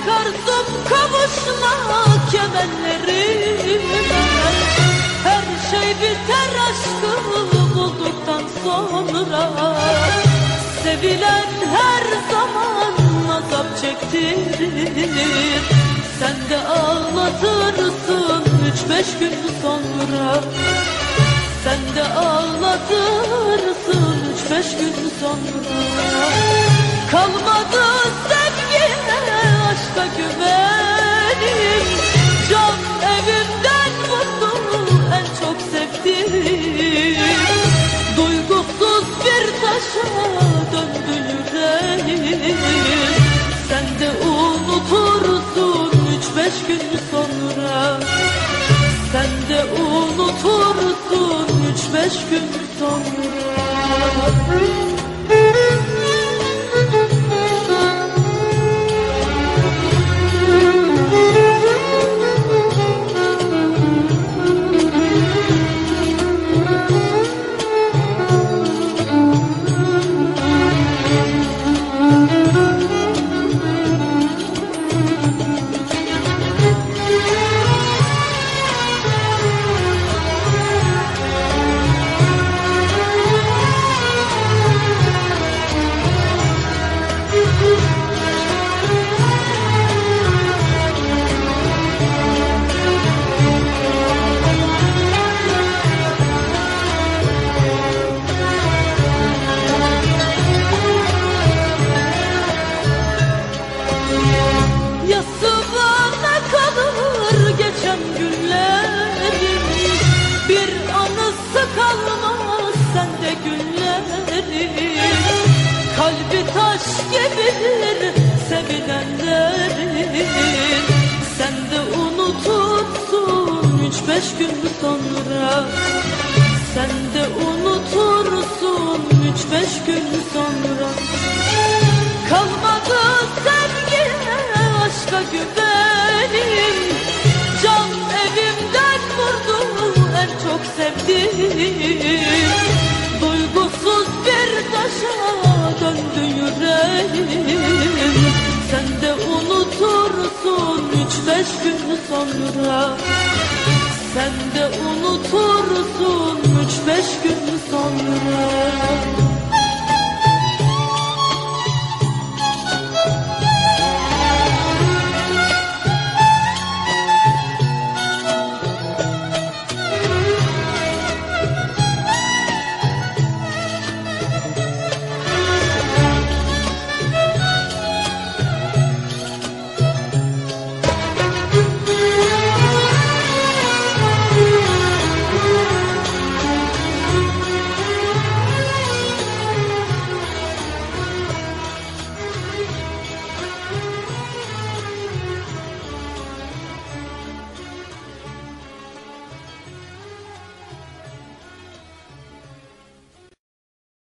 Tek arzum kavuşmak yemenlerime Her şey biter aşkı bulduktan sonra. Sevilen her zaman azap çektirir. Sen de ağlatırsın üç beş gün sonra. Sen de ağlatırsın üç beş gün sonra. Kalmadı sevgine aşka güvenim. Can evimden vurdu en çok sevdiğim. Duygusuz bir taşa döndü yüreğim. Sen de unutursun üç beş gün sonra. Sen de unutursun üç beş gün sonra Kalbi taş gibidir sevilenlerin. Sen de unutursun üç beş gün sonra. Sen de unutursun üç beş gün sonra. Kalmadı sevgiye aşka güvenim. Can evimden vurdu en çok sevdiğim bir taşa döndü yüreğim. Sen de unutursun üç beş gün sonra. Sen de unutursun üç beş gün sonra